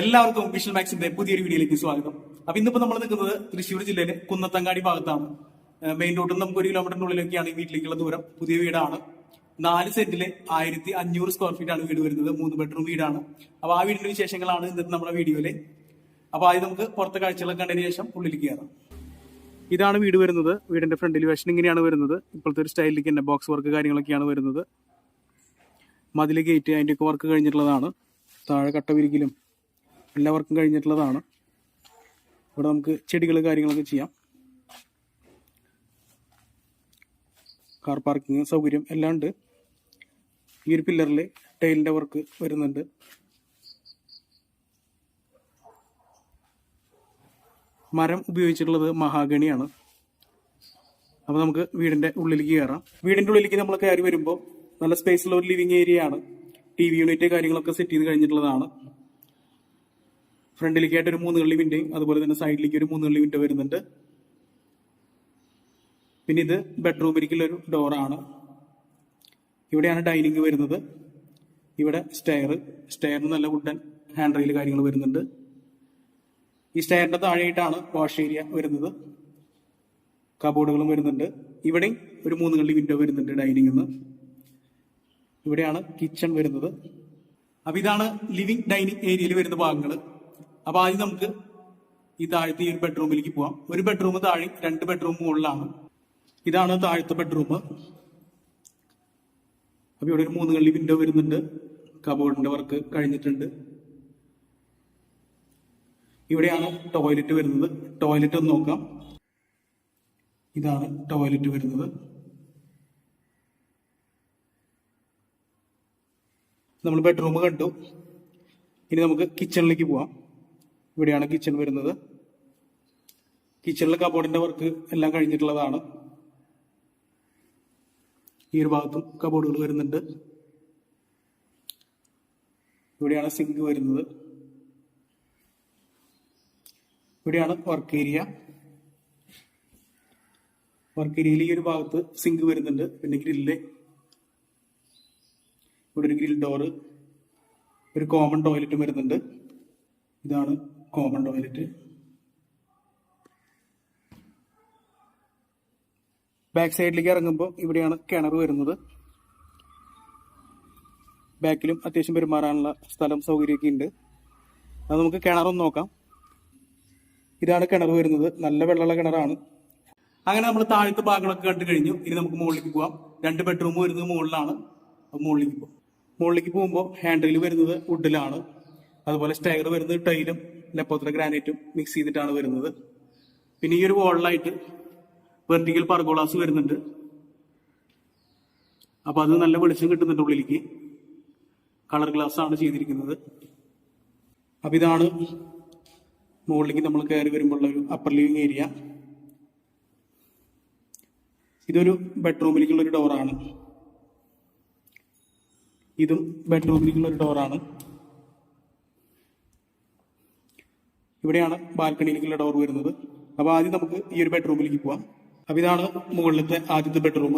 എല്ലാവർക്കും വിഷൽ മാക്സിന്റെ പുതിയൊരു വീഡിയോയിലേക്ക് സ്വാഗതം. അപ്പൊ ഇന്നിപ്പോ നമ്മൾ നിൽക്കുന്നത് തൃശ്ശൂർ ജില്ലയിലെ കുന്നത്തങ്ങാടി ഭാഗത്താണ്. മെയിൻ റോഡിൽ നിന്ന് നമുക്ക് ഒരു കിലോമീറ്ററിനുള്ളിലൊക്കെയാണ് ഈ വീട്ടിലേക്കുള്ള ദൂരം. പുതിയ വീടാണ്. നാല് സെന്റിലെ ആയിരത്തി അഞ്ഞൂറ് സ്ക്വയർ ഫീറ്റ് ആണ് വീട് വരുന്നത്. മൂന്ന് ബെഡ്റൂം വീടാണ്. അപ്പൊ ആ വീടിന്റെ വിശേഷങ്ങളാണ് ഇന്നത്തെ നമ്മുടെ വീഡിയോയിലെ അപ്പൊ ആദ്യം നമുക്ക് പുറത്തെ കാഴ്ചകളൊക്കെ കണ്ടതിന് ശേഷം ഉള്ളിലേക്ക് കയറാം. ഇതാണ് വീട് വരുന്നത്. വീടിന്റെ ഫ്രണ്ടിൽ വശം ഇങ്ങനെയാണ് വരുന്നത്. ഇപ്പോഴത്തെ ഒരു സ്റ്റൈലിലേക്ക് തന്നെ ബോക്സ് വർക്ക് കാര്യങ്ങളൊക്കെയാണ് വരുന്നത്. മതിൽ ഗേറ്റ് അതിന്റെയൊക്കെ വർക്ക് കഴിഞ്ഞിട്ടുള്ളതാണ്. താഴെ കട്ട വിരിക്കലും എല്ലാ വർക്കും കഴിഞ്ഞിട്ടുള്ളതാണ്. ഇവിടെ നമുക്ക് ചെടികൾ കാര്യങ്ങളൊക്കെ ചെയ്യാം. കാർ പാർക്കിംഗ് സൗകര്യം എല്ലാം ഉണ്ട്. ഈ ഒരു പില്ലറിൽ ടൈലിന്റെ വർക്ക് വരുന്നുണ്ട്. മരം ഉപയോഗിച്ചിട്ടുള്ളത് മഹാഗണിയാണ്. അപ്പോൾ നമുക്ക് വീടിന്റെ ഉള്ളിലേക്ക് കയറാം. വീടിന്റെ ഉള്ളിലേക്ക് നമ്മൾ കയറി വരുമ്പോൾ നല്ല സ്പേസുള്ള ഒരു ലിവിങ് ഏരിയ ആണ്. ടി വി യൂണിറ്റ് കാര്യങ്ങളൊക്കെ സെറ്റ് ചെയ്ത് കഴിഞ്ഞിട്ടുള്ളതാണ്. ഫ്രണ്ടിലേക്കായിട്ട് ഒരു മൂന്ന് കള്ളി വിൻഡോയും അതുപോലെ തന്നെ സൈഡിലേക്ക് ഒരു മൂന്ന് കള്ളി വിൻഡോ വരുന്നുണ്ട്. പിന്നെ ഇത് ബെഡ്റൂമിലേക്കുള്ള ഒരു ഡോറാണ് ഇവിടെയാണ് ഡൈനിങ് വരുന്നത്. ഇവിടെ സ്റ്റെയർ സ്റ്റെയറിന് നല്ല വുഡൻ ഹാൻഡ് റെയിൽ കാര്യങ്ങൾ വരുന്നുണ്ട്. ഈ സ്റ്റെയറിന്റെ താഴെയായിട്ടാണ് വാഷ് ഏരിയ വരുന്നത്. കബോർഡുകളും വരുന്നുണ്ട്. ഇവിടെയും ഒരു മൂന്ന് കള്ളി വിൻഡോ വരുന്നുണ്ട് ഡൈനിങ് ഇവിടെയാണ് കിച്ചൺ വരുന്നത്. അപ്പൊ ഇതാണ് ലിവിംഗ് ഡൈനിങ് ഏരിയയിൽ വരുന്ന ഭാഗങ്ങൾ അപ്പൊ ആദ്യം നമുക്ക് ഈ താഴത്തെ ഈ ഒരു ബെഡ്റൂമിലേക്ക് പോവാം. ഒരു ബെഡ്റൂം താഴെ രണ്ട് ബെഡ്റൂം മുകളിലാണ്. ഇതാണ് താഴത്തെ ബെഡ്റൂം അപ്പൊ ഇവിടെ ഒരു മൂന്ന് കള്ളി വിൻഡോ വരുന്നുണ്ട്. കബോർഡിന്റെ വർക്ക് കഴിഞ്ഞിട്ടുണ്ട്. ഇവിടെയാണ് ടോയ്ലറ്റ് വരുന്നത്. ടോയ്ലറ്റ് ഒന്ന് നോക്കാം. ഇതാണ് ടോയ്ലറ്റ് വരുന്നത്. നമ്മൾ ബെഡ്റൂം കണ്ടു. ഇനി നമുക്ക് കിച്ചണിലേക്ക് പോവാം. ഇവിടെയാണ് കിച്ചൺ വരുന്നത്. കിച്ചണിലെ കബോർഡിന്റെ വർക്ക് എല്ലാം കഴിഞ്ഞിട്ടുള്ളതാണ്. ഈ ഒരു ഭാഗത്തും കബോർഡുകൾ വരുന്നുണ്ട്. ഇവിടെയാണ് സിങ്ക് വരുന്നത്. ഇവിടെയാണ് വർക്ക് ഏരിയ വർക്ക് ഏരിയയിൽ ഈ ഒരു ഭാഗത്ത് സിങ്ക് വരുന്നുണ്ട്. പിന്നെ ഗ്രില്ല് ഇവിടെ ഒരു ഗ്രിൽ ഡോറ് ഒരു കോമൺ ടോയ്ലറ്റും വരുന്നുണ്ട്. ഇതാണ് കോമൺ ടോയ്ലറ്റ്. ബാക്ക് സൈഡിലേക്ക് ഇറങ്ങുമ്പോൾ ഇവിടെയാണ് കിണർ വരുന്നത്. ബാക്കിലും അത്യാവശ്യം പെരുമാറാനുള്ള സ്ഥലം സൗകര്യമൊക്കെ ഉണ്ട്. അത് നമുക്ക് കിണറൊന്ന് നോക്കാം. ഇതാണ് കിണർ വരുന്നത്. നല്ല വെള്ളമുള്ള കിണറാണ്. അങ്ങനെ നമ്മൾ താഴത്തെ ഭാഗങ്ങളൊക്കെ കണ്ടു കഴിഞ്ഞു. ഇനി നമുക്ക് മുകളിലേക്ക് പോവാം. രണ്ട് ബെഡ്റൂം വരുന്നത് മുകളിലാണ്. മുകളിലേക്ക് പോകും മുകളിലേക്ക് പോകുമ്പോൾ ഹാൻഡിൽ വരുന്നത് വുഡിലാണ്. അതുപോലെ സ്റ്റയർ വരുന്നത് ടൈലും. ലെപ്പോത്ര ഗ്രാനൈറ്റും മിക്സ് ചെയ്തിട്ടാണ് വരുന്നത്. പിന്നെ ഈ ഒരു വോളിലായിട്ട് വെർട്ടിക്കൽ പർഗോളാസ് വരുന്നുണ്ട്. അപ്പോൾ അത് നല്ല വെളിച്ചം കിട്ടുന്നുണ്ട് ഉള്ളിലേക്ക്. കളർ ഗ്ലാസ് ആണ് ചെയ്തിരിക്കുന്നത്. അപ്പം ഇതാണ് മുകളിലേക്ക് നമ്മൾ കയറി വരുമ്പോൾ ഒരു അപ്പർ ലിവിങ് ഏരിയ ഇതൊരു ബെഡ്റൂമിലേക്കുള്ള ഒരു ഡോറാണ് ഇതും ബെഡ്റൂമിലേക്കുള്ള ഒരു ഡോറാണ് ഇവിടെയാണ് ബാൽക്കണിയിലേക്കുള്ള ഡോർ വരുന്നത്. അപ്പോൾ ആദ്യം നമുക്ക് ഈ ഒരു ബെഡ്റൂമിലേക്ക് പോവാം. അപ്പോൾ ഇതാണ് മുകളിലത്തെ ആദ്യത്തെ ബെഡ്റൂം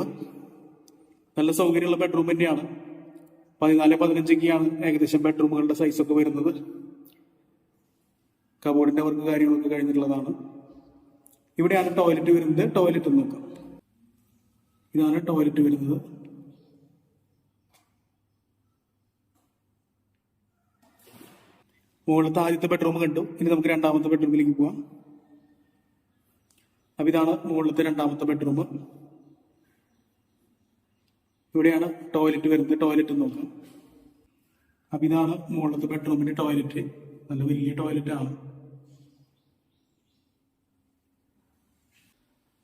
നല്ല സൗകര്യമുള്ള ബെഡ്റൂം തന്നെയാണ്. പതിനാല് പതിനഞ്ചൊക്കെയാണ് ഏകദേശം ബെഡ്റൂമുകളുടെ സൈസൊക്കെ വരുന്നത്. കബോർഡിന്റെ വർക്ക് കാര്യങ്ങളൊക്കെ കഴിഞ്ഞിട്ടുള്ളതാണ്. ഇവിടെയാണ് ടോയ്ലറ്റ് വരുന്നത്. ടോയ്ലറ്റ് നോക്കാം. ഇതാണ് ടോയ്ലറ്റ് വരുന്നത്. മുകളിലത്തെ ആദ്യത്തെ ബെഡ്റൂം കണ്ടു. ഇനി നമുക്ക് രണ്ടാമത്തെ ബെഡ്റൂമിലേക്ക് പോവാം. അപ്പൊ ഇതാണ് മുകളിലത്തെ രണ്ടാമത്തെ ബെഡ്റൂം ഇവിടെയാണ് ടോയ്ലറ്റ് വരുന്നത്. ടോയ്ലറ്റ് നോക്കാം. അപ്പൊ ഇതാണ് മുകളിലത്തെ ബെഡ്റൂമിന്റെ ടോയ്ലറ്റ് നല്ല വലിയ ടോയ്ലറ്റ് ആണ്.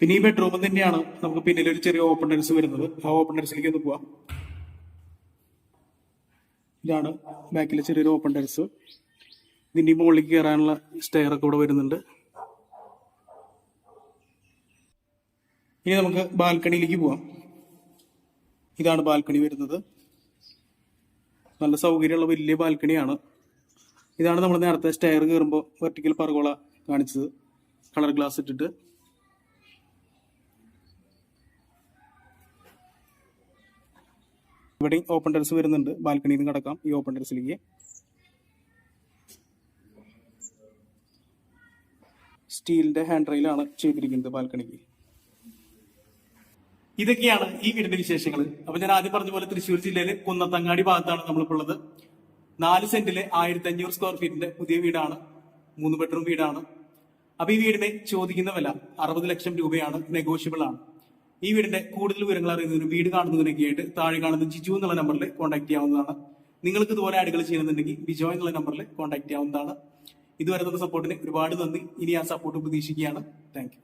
പിന്നെ ഈ ബെഡ്റൂമിൽ തന്നെയാണ് നമുക്ക് പിന്നിൽ ഒരു ചെറിയ ഓപ്പൺ ഡെൻസ് വരുന്നത്. ആ ഓപ്പൺ ഡെൻസിലേക്ക് ഒന്ന് പോവാം. ഇതാണ് ബാക്കിലെ ചെറിയൊരു ഓപ്പൺ ടെറസ് ഈ മുകളിലേക്ക് കയറാനുള്ള സ്റ്റെയർ ഒക്കെ ഇവിടെ വരുന്നുണ്ട്. ഇനി നമുക്ക് ബാൽക്കണിയിലേക്ക് പോവാം. ഇതാണ് ബാൽക്കണി വരുന്നത്. നല്ല സൗകര്യമുള്ള വലിയ ബാൽക്കണിയാണ്. ഇതാണ് നമ്മൾ നേരത്തെ സ്റ്റെയർ കയറുമ്പോൾ വെർട്ടിക്കൽ പർഗോള കാണിച്ചത്. കളർ ഗ്ലാസ് ഇട്ടിട്ട്. ഇവിടെയും ഓപ്പൺ ടെറസ് വരുന്നുണ്ട്. ബാൽക്കണിയിൽ നിന്ന് കിടക്കാം. ഈ ഓപ്പൺ ടെറസിലേക്ക് സ്റ്റീലിന്റെ ഹാൻഡ് റെയിലാണ് ചെയ്തിരിക്കുന്നത് ബാൽക്കണിക്ക്. ഇതൊക്കെയാണ് ഈ വീടിന്റെ വിശേഷങ്ങൾ അപ്പൊ ഞാൻ ആദ്യം പറഞ്ഞ പോലെ തൃശ്ശൂർ ജില്ലയിലെ കുന്നത്തങ്ങാടി ഭാഗത്താണ് നമ്മളിപ്പോൾ ഉള്ളത് നാല് സെന്റിലെ ആയിരത്തി അഞ്ഞൂറ് സ്ക്വയർ ഫീറ്റിന്റെ പുതിയ വീടാണ്. മൂന്ന് ബെഡ്റൂം വീടാണ്. അപ്പൊ ഈ വീടിനെ ചോദിക്കുന്ന വില അറുപത് ലക്ഷം രൂപയാണ് നെഗോഷ്യബിൾ ആണ്. ഈ വീടിന്റെ കൂടുതൽ വിവരങ്ങൾ അറിയുന്നതിന് വീട് കാണുന്നതിനൊക്കെ ആയിട്ട് താഴെ കാണുന്ന ജിജു എന്നുള്ള നമ്പറിൽ കോൺടാക്ട് ചെയ്യാവുന്നതാണ്. നിങ്ങൾക്ക് ഇതുപോലെ ആഡുകൾ ചെയ്യണമെന്നുണ്ടെങ്കിൽ ബിജോ എന്നുള്ള നമ്പറിൽ കോൺടാക്ട് ചെയ്യാവുന്നതാണ്. ഇതുവരെ സപ്പോർട്ടിന് ഒരുപാട് നന്ദി. ഇനി ആ സപ്പോർട്ട് പ്രതീക്ഷിക്കുകയാണ്. താങ്ക്